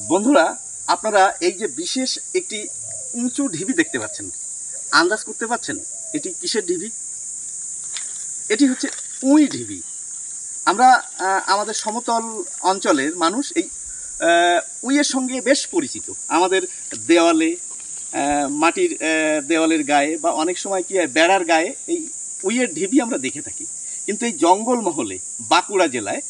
বন্ধুরা আপনারা এই যে বিশেষ একটি উঁচু ঢিবি দেখতে পাচ্ছেন আন্দাজ করতে পারছেন এটি কিসের ঢিবি? এটি হচ্ছে উই ঢিবি। আমরা আমাদের সমতল অঞ্চলের মানুষ এই আহ, উইয়ের সঙ্গে বেশ পরিচিত। আমাদের দেওয়ালে মাটির দেওয়ালের গায়ে বা অনেক সময় কি হয় বেড়ার গায়ে এই উইয়ের ঢিবি আমরা দেখে থাকি। কিন্তু এই জঙ্গলমহলে বাঁকুড়া জেলায়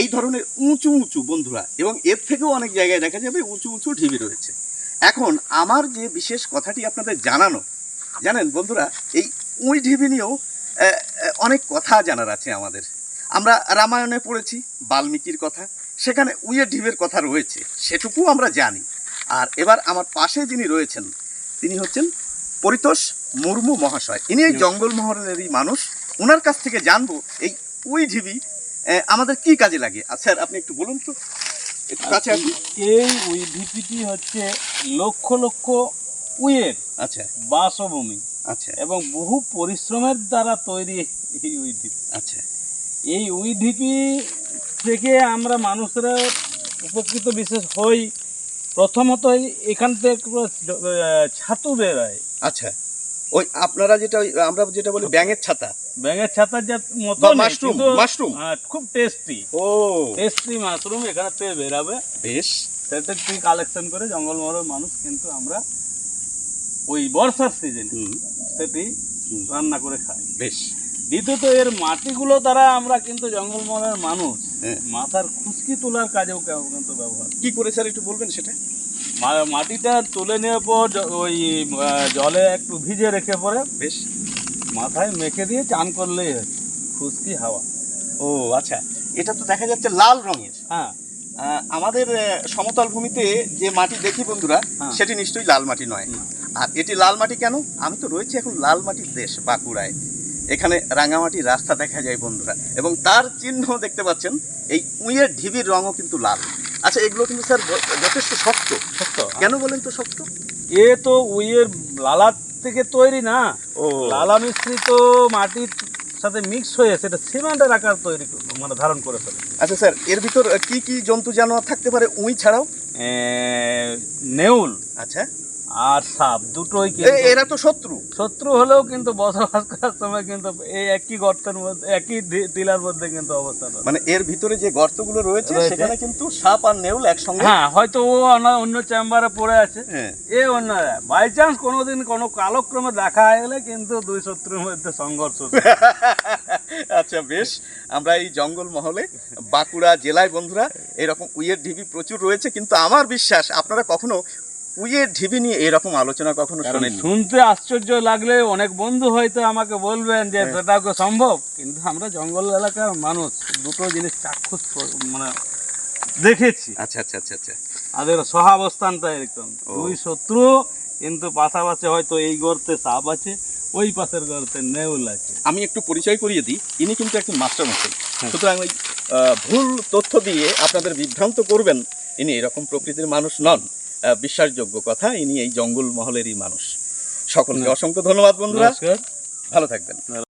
এই ধরনের উঁচু উঁচু বন্ধুরা এবং এর থেকেও অনেক জায়গায় দেখা যাবে উঁচু উঁচু ঢিবি রয়েছে। এখন আমার যে বিশেষ কথাটি আপনাদের জানানো জানেন বন্ধুরা এই উই ঢিবি নিয়েও অনেক কথা জানার আছে আমাদের। আমরা রামায়ণে পড়েছি বাল্মীকির কথা সেখানে উইয়ের ঢিবের কথা রয়েছে সেটুকু আমরা জানি। আর এবার আমার পাশে যিনি রয়েছেন তিনি হচ্ছেন পরিতোষ মুর্মু মহাশয়। ইনি এই জঙ্গলমহলেরই মানুষ। ওনার কাছ থেকে জানব এই উই ঢিবি আমাদের কি কাজে লাগে? স্যার আপনি একটু বলুন তো। একটু কাছে এই উইডিপিটি হচ্ছে লক্ষ লক্ষ উইয়ের আচ্ছা। বাসভূমি আচ্ছা। এবং বহু পরিশ্রমের দ্বারা তৈরি এই উইডিপি আচ্ছা। এই উইডিপি থেকে আমরা মানুষরা উপকৃত বিশেষ হই প্রথমত এখান থেকে ছাতু বেরোয় আচ্ছা। ওই আপনারা যেটা আমরা যেটা বলি ব্যাঙের ছাতা। ব্যাঙের ছাতার যে মতো মাশরুম, মাশরুম। হ্যাঁ, খুব টেস্টি ও। টেস্টি মাশরুম এখানে পেয়ে বেরাবে। বেশ। সেটা তুই কালেকশন করে জঙ্গলমহলের মানুষ কিন্তু আমরা ওই বর্ষার সিজনে সেটি রান্না করে খাই। বেশ। দ্বিতীয়ত এর মাটিগুলো দ্বারা আমরা কিন্তু জঙ্গলমহলের মানুষ হ্যাঁ। মাথার খুশকি তোলার কাজেও কিন্তু ব্যবহার কি করে স্যার একটু বলবেন সেটা? মাটিটা তুলে নেওয়ার পর ওই জলে একটু ভিজে রেখে পরে বেশ মাথায় মেখে দিয়ে চান করলেই হয়। খুশকি হাওয়া। ও আচ্ছা। এটা তো দেখা যাচ্ছে লাল রঙের। হ্যাঁ। আমাদের সমতল ভূমিতে যে মাটি দেখি বন্ধুরা হ্যাঁ। সেটি নিশ্চয়ই লাল মাটি নয়। আর এটি লাল মাটি কেন? আমি তো রয়েছি এখন লাল মাটির দেশ বাঁকুড়ায়। এখানে রাঙামাটির রাস্তা দেখা যায় বন্ধুরা। এবং তার চিহ্ন দেখতে পাচ্ছেন এই উইয়ের ঢিবির রঙও কিন্তু লাল। আচ্ছা এগুলো কিন্তু স্যার যথেষ্ট শক্ত। শক্ত। কেন বলেন তো শক্ত? এ তো উইয়ের লালার থেকে তৈরি না। ও। লালা মিশ্রিত মাটির সাথে মিক্স হয়ে সেটা সিমেন্টের আকার তৈরি মানে ধারণ করে ফেলে। আচ্ছা স্যার এর ভিতর কি কি জন্তু জানোয়ার থাকতে পারে? উই ছাড়াও? নেউল। আচ্ছা। আর সাপ দুটোই এরা তো শত্রু। শত্রু হলেও কিন্তু বসবাস করার সময় কিন্তু এই একই গর্তের মধ্যে একই টিলার মধ্যে কিন্তু অবস্থান মানে এর ভিতরে যে গর্তগুলো রয়েছে। সেখানে কিন্তু সাপ আর নেউল একসঙ্গে হ্যাঁ হয়তো ও অন্য- অন্য চেম্বারে পড়ে আছে। হ্যাঁ। এ অন্য বাই চান্স কোনোদিন কোনো কালক্রমে দেখা হয়ে গেলে কিন্তু দুই শত্রুর মধ্যে সংঘর্ষ আচ্ছা বেশ। আমরা এই জঙ্গল মহলে বাঁকুড়া জেলায় বন্ধুরা এরকম উইয়ের ঢিবি প্রচুর রয়েছে কিন্তু আমার বিশ্বাস আপনারা কখনো উইয়ের ঢিবি নিয়ে এরকম আলোচনা কখনো শোনেন? শুনতে আশ্চর্য লাগলে অনেক বন্ধু হয়তো আমাকে বলবেন যে হ্যাঁ। সেটা সম্ভব? কিন্তু আমরা জঙ্গল এলাকার মানুষ দুটো জিনিস চাক্ষুষ মানে দেখেছি। আচ্ছা আচ্ছা আচ্ছা আচ্ছা। সহাবস্থানটা এরকম। দুই শত্রু কিন্তু পাশাপাশি হয়তো এই গর্তে সাপ আছে ওই পাশের গর্তে নেউল আছে। আমি একটু পরিচয় করিয়ে দিই। ইনি কিন্তু একজন মাস্টার মশাই। হ্যাঁ। সুতরাং ওই আহ, ভুল তথ্য দিয়ে আপনাদের বিভ্রান্ত করবেন ইনি এরকম প্রকৃতির মানুষ নন। বিশ্বাসযোগ্য কথা ইনি এই জঙ্গল মহলেরই মানুষ। সকলকে অসংখ্য ধন্যবাদ বন্ধুরা। ভালো থাকবেন।